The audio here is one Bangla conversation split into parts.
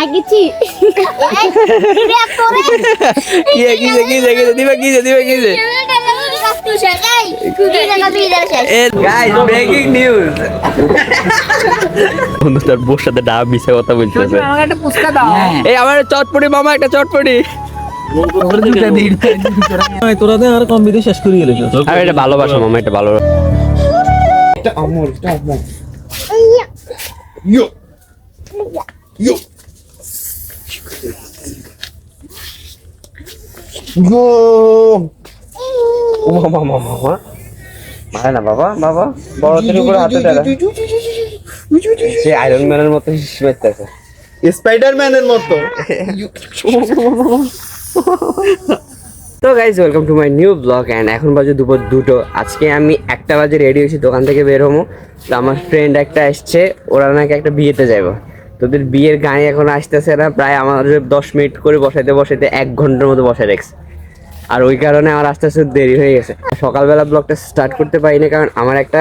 আগেছি কি? কি কি কি দিবা কি দিবা কি বন্ধু তার বোর সাথে ডাব মিশে কথা বলতেছে। এই আমার চটপটি মামা একটা চটপটি। তোরা আর কম শেষ করে গেলে আর এটা ভালোবাসা মামা এটা ভালো। ও মামা মামা মামা মারে না বাবা বাবা বড়দের উপরে হাতে দেয় সে আয়রন ম্যানের মতো হিসেবে স্পাইডারম্যানের মতো। তো guys welcome to my new blog and এখন বাজে দুপুর দুটো। আজকে আমি একটা বাজে রেডি হয়েছি দোকান থেকে বের হব। তো আমার ফ্রেন্ড একটা এসছে ওরা নাকি একটা বিয়েতে যাব তোদের বিয়ের গাড়ি এখন আসতেছে না, প্রায় আমাদের দশ মিনিট করে বসাইতে বসাইতে এক ঘণ্টার মতো বসাই রেখেছে। আর ওই কারণে আমার আস্তে আস্তে দেরি হয়ে গেছে। সকালবেলা ব্লগটা স্টার্ট করতে পারি না কারণ আমার একটা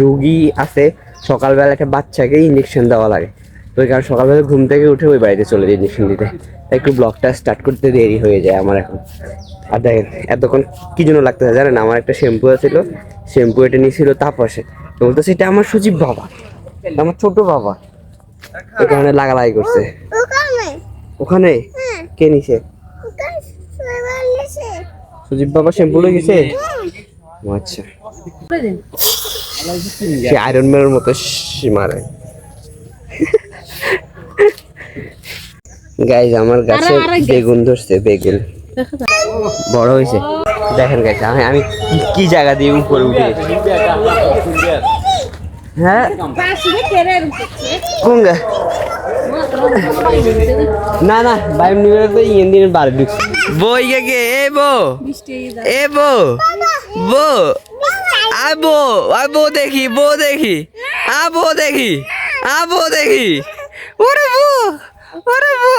রুগী আছে, সকালবেলা একটা বাচ্চাকে ইঞ্জেকশন দেওয়া লাগে। তো ওই কারণে সকালবেলা ঘুম থেকে উঠে ওই বাড়িতে চলে যাই ইঞ্জেকশন দিতে। তাই একটু ব্লগটা স্টার্ট করতে দেরি হয়ে যায় আমার এখন। আর দেখেন, এতক্ষণ কি জন্য লাগতেছে জানেন? আমার একটা শ্যাম্পু ছিল শ্যাম্পু এটা নিয়েছিল তাপসে। তো বলতো সেটা আমার সজীব বাবা। আমার ছোট বাবা। এই কারণে লাগালাই করছে। ওখানে। কে নিছে? সুদীপ বাবা শ্যাম্পু লয়ে গেছে? ও আচ্ছা। সে আয়রন ম্যানের মতো মারে গাইজ আমার গাছে বেগুন ধরছে বেগুন। বড় হয়েছে। দেখেন গাইজ আমি আমি কি- কি জায়গা দিয়ে উপরে উঠে হ্যাঁ। কোন না না বাইম নিবে তো ইয়েন দিনের বার ঢুকছে। বই গে গে, এ বো। এ বো। বো। আ বো দেখি বো দেখি। বো দেখি, আ বো দেখি। ওরে বো ওরে বো।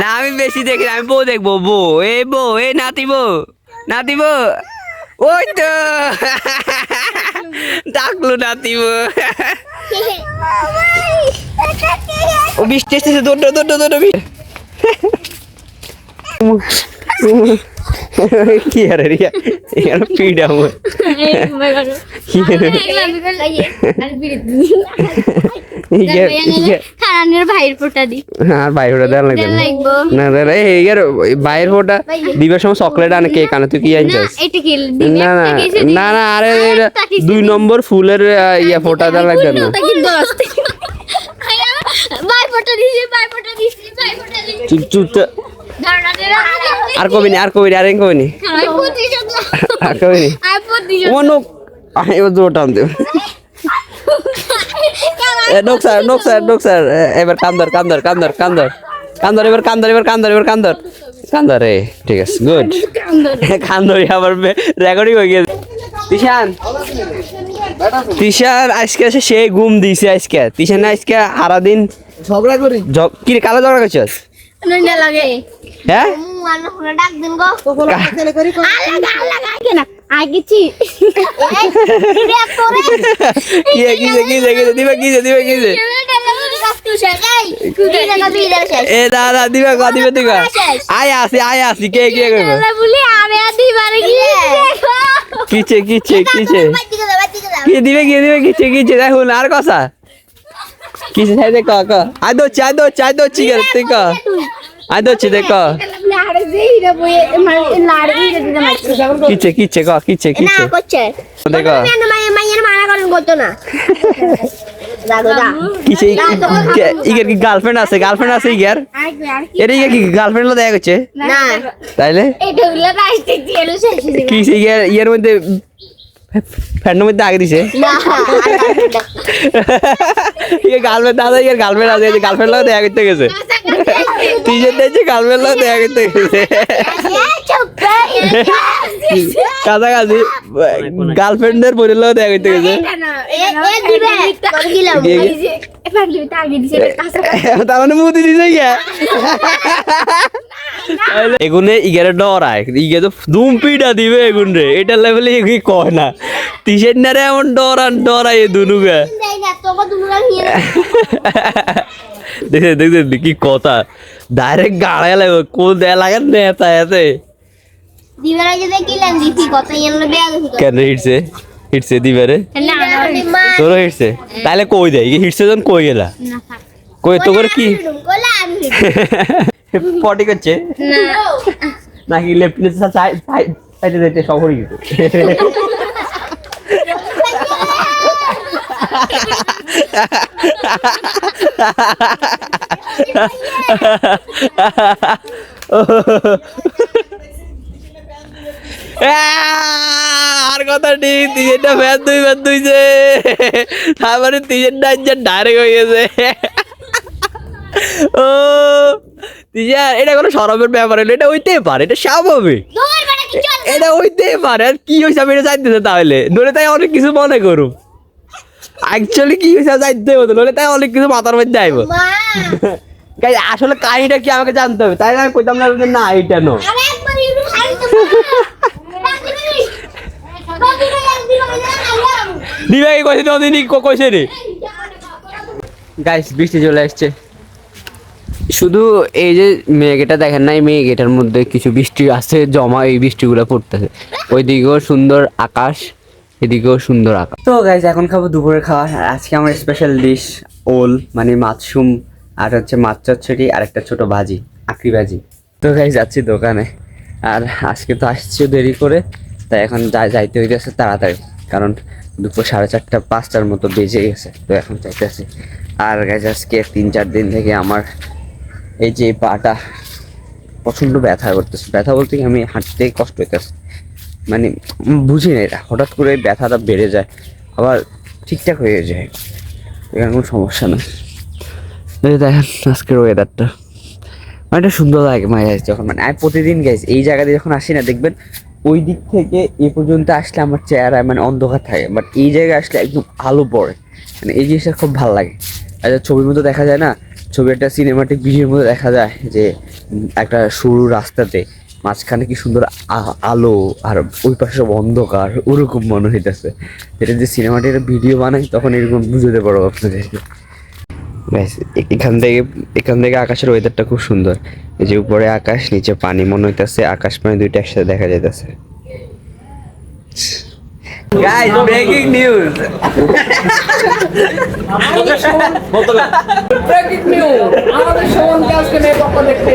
না, আমি বেশি দেখি আমি বউ দেখব বউ এ বউ এ নাতি বউ নাতি বউ ওই তো ডাকলো নাতি বউ ও বৃষ্টি এসেছে দৌড় দৌড় দৌড় কি আরে রিয়া ইয়ার পিডা মো কি আর বাইরের ফোটা দিবার সময় চকলেট আনে কেক আনে তুই কি আনছিস? না না না না আরে দুই নম্বর ফুলের ইয়া ফোটা দেওয়া লাগবে না। চুপ চুপ আর কবি নি আর কবি নি আর আর কবি নোক এবার জোর টান দে। এ নোক স্যার নোক স্যার নোক স্যার এ- এবার কান্দর কান্দর কান্দর কান্দর কান্দর এবার কান্দর এবার কান্দর এবার কান্দর কান্দর রে ঠিক আছে গুড কান্দর আবার রেকর্ডিং হয়ে গেছে তিশান তিশান আজকে এসে সে ঘুম দিছে আজকে তিশান আজকে সারা দিন ঝগড়া করি কি রে, কালো ঝগড়া করছিস লাগে হ্যাঁ ডাক দিন গো তো বলা ছেলে করি আলাদা আলাদা আগে না আগেছি রে তোরে কি কি কি কি দিবা কি দিবা কি এ দাদা দিবা ক দিবা দিবা আয় আসি আয় আসি কে কে করবে বলি আমি আর দিবারে কি কিছে কিছে কিছে কি দিবে কি দিবে কিছে কিছে দেখো আর কথা কিছে চাই দেখ ক আই দো চাই দো চাই দো চিকেন তুই ক আই দো চি দেখ মানে কিছে কিছে ক কিছে না কিছে? করছে। দেখ কেন মাইয়া মানা করেন করতো না। কিছে ইগের কি গার্লফ্রেন্ড আছে? গার্লফ্রেন্ড আছে ইগের? এর ইগে কি গার্লফ্রেন্ড লো দেখা গেছে না। তাইলে? কিছে ইয়ের মধ্যে ফ্যান্ডের মধ্যে আগে দিছে ইয়ে গার্লফ্রেন্ড দাদা ইয়ের গার্লফ্রেন্ড আছে গার্লফ্রেন্ড লাগে দেখা করতে গেছে গার্লফ্রেন্ড লাগে দেখা করতে গেছে কাছাকাছি গার্লফ্রেন্ডের বোনের লাগে দেখা করতে গেছে তার মানে মুদি দিছে গিয়া এগুনে ইগারে ডরায় ইগে তো দুম পিটা দিবে এগুন রে এটা লেভেলে এগুলি কয় না। তিসের নারে এমন ডরান ডরায় নিয়ে দেখে দেখছে কি কথা। ডাইরেক্ট গাড়ায় লাগবে কোন দেয়া লাগে নেতা এতে কেন হিটছে? হিটছে দিবারে? না হিটছে? তাহলে কই দেয়? হিটছে যখন কই গেলা? কই তো করে কি পটি করছে। নাকি লেফট সাইডে কিছু আর কথা ঠিক তিনটা ফ্যান দুই ফ্যান দুইছে। তারপরে তিনটা ডাইরেক্ট হয়ে গেছে। ও এটা কোনো সরবের ব্যাপার হলো এটা হইতে পারে এটা স্বাভাবিক। এটা হইতে পারে আর কি হয়েছে আমি এটা জানতেছে তাহলে। নইলে তাই অনেক কিছু মনে করুম। অ্যাকচুয়ালি কি হয়েছে জানতে হতো নইলে তাই অনেক কিছু মাথার মধ্যে আইব আসলে কাহিনীটা কি আমাকে জানতে হবে? তাই আমি কইতাম না না এটা নো। দিবাকে কইছে নদিনী কইছে রে? গাইস বৃষ্টি চলে আসছে। শুধু এই যে মেঘটা দেখেন না, এই মেঘেটার মধ্যে কিছু বৃষ্টি আছে জমা এই বৃষ্টিগুলো পড়তেছে। ওইদিকেও সুন্দর আকাশ, এদিকেও সুন্দর আকাশ। তো গাইস এখন খাব দুপুরের খাওয়া। আজকে আমার স্পেশাল ডিশ ওল মানে মাছরুম আর হচ্ছে মাছ চচ্চড়ি, আর একটা ছোট ভাজি আঁকড়ি ভাজি। তো গাইস যাচ্ছি দোকানে। আর আজকে তো আসছি দেরি করে, তাই এখন যা- যাইতে হইতেছে তাড়াতাড়ি, কারণ দুপুর সাড়ে চারটা, পাঁচটার মতো বেজে গেছে, তো এখন যাইতেছি। আর গাইস আজকে তিন চার দিন থেকে আমার এই যে পাটা প্রচণ্ড ব্যথা করতেছে। ব্যথা বলতে কি আমি হাঁটতে কষ্ট হইতেছে। মানে বুঝি না এটা। হঠাৎ করে ব্যথাটা বেড়ে যায়, আবার ঠিকঠাক হয়ে যায়। এখানে কোনো সমস্যা না। দেখেন আজকের ওয়েদারটা মানে এটা সুন্দর লাগে মানে যখন। মানে আমি প্রতিদিন গেছি এই জায়গাতে যখন আসি না, দেখবেন ওই দিক থেকে এ পর্যন্ত আসলে আমার চেহারা মানে অন্ধকার থাকে। বাট এই জায়গায় আসলে একদম আলো পড়ে। মানে এই জিনিসটা খুব ভালো লাগে। আর ছবির মধ্যে দেখা যায় না ছবি একটা সিনেমাটিক ভিডিওর মধ্যে দেখা যায় যে একটা সরু রাস্তাতে মাঝখানে কি সুন্দর আলো আর ওই পাশে অন্ধকার, ওরকম মনে হইতেছে। এটা যে সিনেমাটির ভিডিও বানাই, তখন এরকম বুঝতে পারো আপনাদেরকে ব্যাস এখান থেকে এখান থেকে আকাশের ওয়েদারটা খুব সুন্দর। যে উপরে আকাশ, নিচে পানি, মনে হইতাছে আকাশ পানি দুইটা একসাথে দেখা যাইতাছে। আমাদের সুমনকে আজকে মেয়ে দেখতে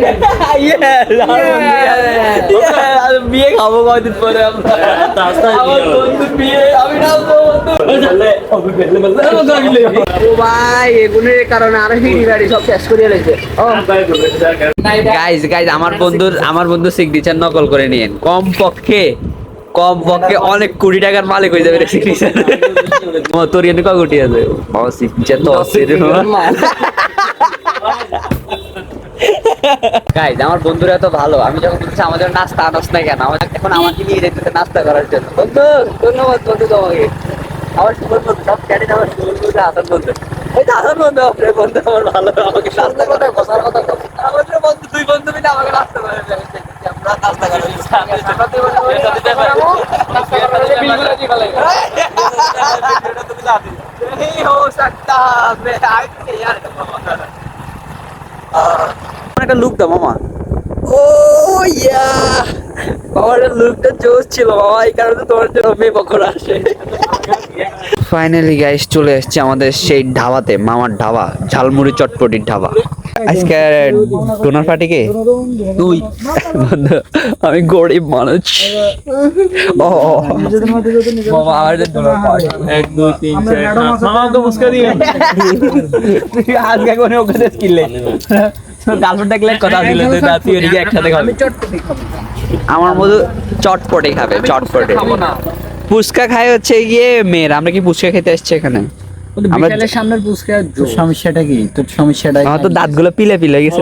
বিয়ে খাব কয়দিন পরে আমরা। আমার বন্ধু বিয়ে আমি না ও ভাই এগুলোর কারণে আরও হিড়ি সব শেষ করিয়ে রেখেছে গাইজ গাইজ আমার বন্ধুর আমার বন্ধু সিগনেচার নকল করে নিয়েন। কম পক্ষে কম পক্ষে অনেক কোটি টাকার মালিক হয়ে যাবে তোর এনে কোটি আছে? তো গাইজ আমার বন্ধুরা তো ভালো। আমি যখন বলছি আমাদের নাস্তা আনস না কেন আমাদের এখন আমাকে নিয়ে যেতে নাস্তা করার জন্য। বন্ধু ধন্যবাদ বন্ধু তোমাকে। আমার বন্ধু সব চ্যাটিং আমার বন্ধু আসার বন্ধু। ওই তো আসার বন্ধু আপনার বন্ধু আমার ভালো। আমাকে নাস্তা কথা বসার কথা আমাদের বন্ধু দুই বন্ধু মিলে আমাকে নাস্তা করে দেবে আমরা নাস্তা করে नहीं हो सकता मैं आए यार একটা লুক দাও মামা ও ইয়া বাবার লুকটা জোস ছিল বাবা এই কারণে তোমার জন্য মেয়ে পকড় আসে ফাইনালি গাইস চলে এসেছে আমাদের সেই ঢাবাতে মামার ঢাবা ঝালমুড়ি চটপটির ঢাবা আজকে ডোনার পার্টিকে তুই বন্ধু আমি গরিব মানুষ। ও। বাবা আমার ডোনার পার্টি। এক দুই তিন চার মামাকে মুস্কা দিয়ে আজকে কোনো ওকে কিনলে গার্লফ্রেন্ড দেখলে কথা দিল তুই না তুই একসাথে খাবি। আমার মতো চটপটে খাবে চটপটে ফুচকা খায় হচ্ছে গিয়ে মেয়ের। আমরা কি ফুচকা খেতে এসছি এখানে? আমরা বিকালের সামনের পুস্কা তোর সমস্যাটা কি? তোর সমস্যাটা আমার তো দাঁতগুলো পিলে পিলে গেছে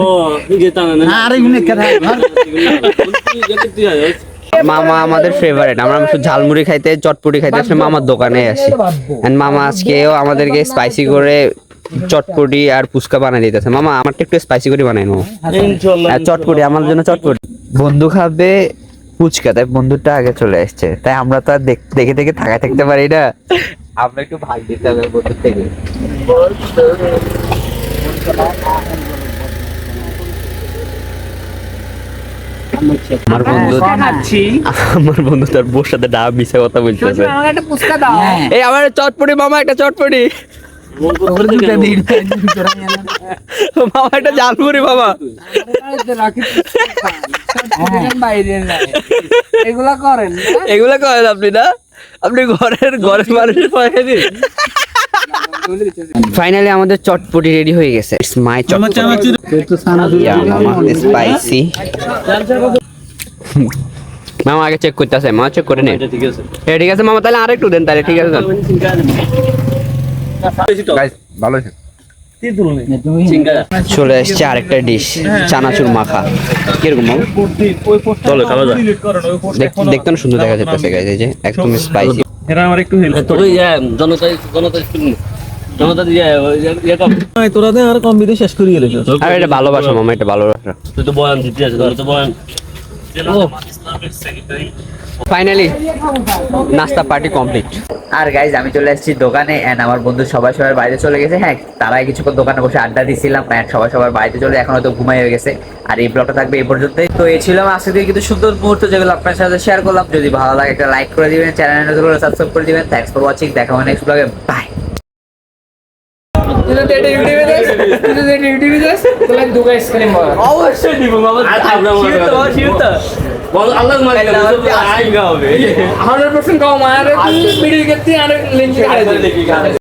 আর এগুলো কথা মামা আমাদের ফেভারিট আমরা শুধু ঝালমুড়ি খাইতে চটপটি খাইতে আসলে মামার দোকানে আসি। এন্ড মামা আজকেও আমাদেরকে স্পাইসি করে চটপটি আর ফুচকা বানাই দিতেছে। মামা আমারটা একটু স্পাইসি করে বানাই নাও। আর চটপটি আমার জন্য চটপটি। বন্ধু খাবে ফুচকা তাই বন্ধুটা আগে চলে আসছে। তাই আমরা তো আর দেখে দেখে থাকা থাকতে পারি না। আমরা একটু ভাগ দিতে হবে বন্ধুর থেকে। আমার বন্ধু আমার বন্ধু তার বউর সাথে ডা মিশা কথা বলতেছে। একটা এই আমার চটপটি মামা একটা চটপটি। মামা একটা জালমুড়ি মামা। এগুলা করেন এগুলা করেন আপনি না? আপনি ঘরের ঘরের মানুষের পয়সা দিন ফাইনালি আমাদের চটপটি রেডি হয়ে গেছে। ইটস মাই চটপটি। মামা স্পাইসি মামা আগে চেক করতেছে মামা চেক করে নে। ঠিক আছে। ঠিক আছে মামা তাহলে আরেকটু দেন তাহলে ঠিক আছে ভালো আছে চলে এসছে আরেকটা ডিশ চানাচুর মাখা। কীরকম চলো খাওয়া দেখতে না সুন্দর দেখা যাচ্ছে গাইজ এই যে একদম স্পাইসি এরা আমার একটু হেল্প তোকে ইয়ে জনতা জনতা জনতা তোরা আর কম বিদে শেষ করে গেলে আর এটা ভালোবাসা মামা এটা ভালোবাসা। তুই তো বয়ান দিতে আছে তো বয়ান। ফাইনালি নাস্তা পার্টি কমপ্লিট আর গাইজ আমি চলে এসেছি দোকানে অ্যান্ড আমার বন্ধু সবাই সবার বাইরে চলে গেছে। হ্যাঁ তারাই কিছুক্ষণ দোকানে বসে আড্ডা দিছিলাম এন্ড সবাই সবার বাড়িতে চলে এখন হয়তো ঘুমাই হয়ে গেছে। আর এই ব্লগটা থাকবে এই পর্যন্তই। তো এই ছিল আমার আজকে কিন্তু সুন্দর মুহূর্ত যেগুলো আপনার সাথে শেয়ার করলাম। যদি ভালো লাগে একটা লাইক করে দিবেন চ্যানেল সাবস্ক্রাইব করে দিবেন। থ্যাংকস ফর ওয়াচিং দেখা হবে নেক্সট ব্লগে বাই অবশ্যই দিব বাবা আল্লাহ 100% কম আর ভিডিও করতে আর লিংক